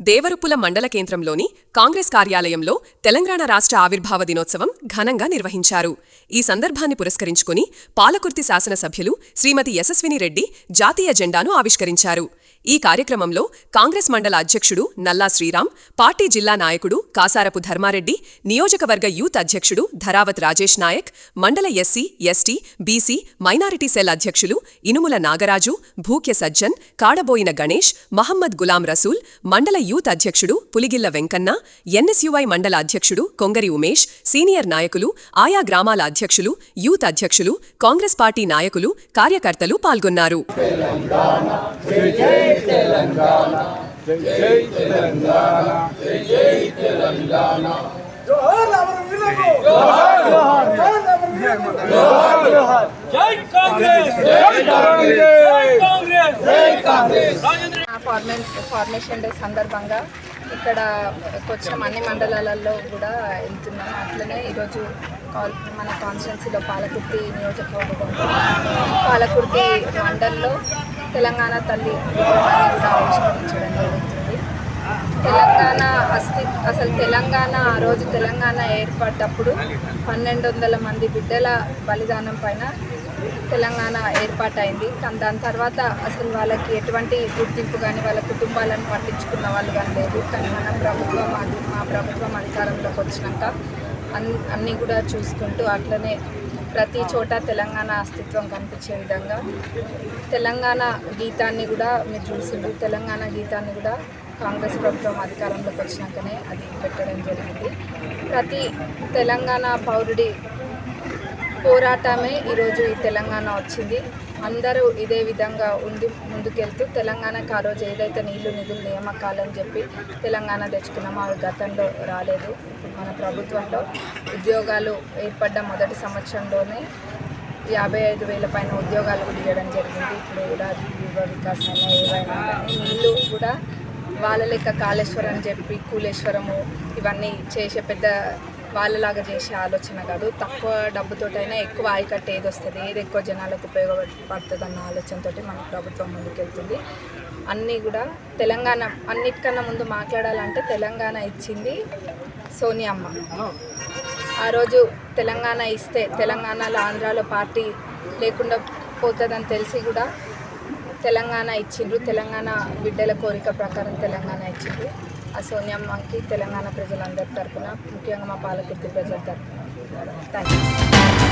దేవరుపుల మండల కేంద్రంలోని కాంగ్రెస్ కార్యాలయంలో తెలంగాణ రాష్ట్ర ఆవిర్భావ దినోత్సవం ఘనంగా నిర్వహించారు. ఈ సందర్భాన్ని పురస్కరించుకుని పాలకుర్తి శాసనసభ్యులు శ్రీమతి యశస్విని రెడ్డి జాతీయ జెండాను ఆవిష్కరించారు. ఈ కార్యక్రమంలో కాంగ్రెస్ మండల అధ్యక్షుడు నల్లా శ్రీరామ్ పార్టీ జిల్లా నాయకుడు కాసారపు ధర్మారెడ్డి నియోజకవర్గ యూత్ అధ్యక్షుడు ధరావత్ రాజేష్ నాయక్ మండల SC ST BC minority cell అధ్యక్షులు ఇనుముల నాగరాజు భూక్య సజ్జన్ కాడబోయిన గణేష్ మహమ్మద్ గులాం రసూల్ మండల యూత్ అధ్యక్షుడు పులిగిల్ల వెంకన్న ఎన్ఎస్యుఐ మండల అధ్యక్షుడు కొంగరి ఉమేష్ సీనియర్ నాయకులు ఆయా గ్రామాల అధ్యక్షులు యూత్ అధ్యక్షులు కాంగ్రెస్ పార్టీ నాయకులు కార్యకర్తలు పాల్గొన్నారు. జోహార్ అమర వీరులకు జోహార్ జోహార్ జై కాంగ్రెస్ జై కాంగ్రెస్ జై కాంగ్రెస్ రాజేంద్ర ఆ ఫార్మేట్ ఫార్మేషన్ డే సందర్భంగా ఇక్కడ వచ్చిన అన్ని మండలాలలో కూడా వెళ్తున్నాం. అట్లనే ఈరోజు కాల్ మన కాన్స్టిట్యున్సీలో పాలకుర్తి నియోజకవర్గంలో పాలకుర్తి మండల్లో తెలంగాణ తల్లి విగ్రహాన్ని కూడా ఆవిష్కరించడం జరుగుతుంది. తెలంగాణ అస్తి అసలు తెలంగాణ ఆ రోజు తెలంగాణ ఏర్పడ్డప్పుడు పన్నెండు వందల మంది బిడ్డల బలిదానం పైన తెలంగాణ ఏర్పాటైంది. కానీ దాని తర్వాత అసలు వాళ్ళకి ఎటువంటి గుర్తింపు కానీ వాళ్ళ కుటుంబాలను పట్టించుకున్న వాళ్ళు కానీ లేదు కానీ మన ప్రభుత్వం మా ప్రభుత్వం అధికారంలోకి వచ్చినాక అన్ అన్నీ కూడా చూసుకుంటూ అట్లనే ప్రతి చోట తెలంగాణ అస్తిత్వం కనిపించే విధంగా తెలంగాణ గీతాన్ని కూడా మీరు చూసిండ్రు. తెలంగాణ గీతాన్ని కూడా కాంగ్రెస్ ప్రభుత్వం అధికారంలోకి వచ్చినాకనే అది పెట్టడం జరిగింది. ప్రతి తెలంగాణ పౌరుడి పోరాటమే ఈరోజు ఈ తెలంగాణ వచ్చింది. అందరూ ఇదే విధంగా ఉండి ముందుకెళ్తూ తెలంగాణకు ఆ రోజు ఏదైతే నీళ్ళు నిధులు నియామకాలని చెప్పి తెలంగాణ తెచ్చుకున్నామో అవి గతంలో రాలేదు. మన ప్రభుత్వంలో ఉద్యోగాలు ఏర్పడ్డ మొదటి సంవత్సరంలోనే యాభై ఐదు వేల పైన ఉద్యోగాలు కూడా ఇవ్వడం జరిగింది. ఇప్పుడు రాజకీయ వికాసం అయినా ఏవైనా నీళ్ళు కూడా వాళ్ళ లెక్క కాళేశ్వరం అని చెప్పి కూలేశ్వరము ఇవన్నీ చేసే పెద్ద వాళ్ళలాగా చేసే ఆలోచన కాదు. తక్కువ డబ్బుతోటైనా ఎక్కువ ఆయకట్టు ఏది వస్తుంది? ఏది ఎక్కువ జనాలకు ఉపయోగపడుతుంది అన్న ఆలోచనతో మన ప్రభుత్వం ముందుకెళ్తుంది. అన్నీ కూడా తెలంగాణ అన్నిటికన్నా ముందు మాట్లాడాలంటే తెలంగాణ ఇచ్చింది సోనియమ్మ ఆ రోజు తెలంగాణ ఇస్తే తెలంగాణలో ఆంధ్రాలో పార్టీ లేకుండా పోతుందని తెలిసి కూడా తెలంగాణ ఇచ్చిండ్రు. తెలంగాణ బిడ్డల కోరిక ప్రకారం తెలంగాణ ఇచ్చిండ్రు. ఆ సోనియమ్మకి తెలంగాణ ప్రజలందరి తరఫున ముఖ్యంగా మా పాలకుర్తి ప్రజల తరఫున థ్యాంక్ యూ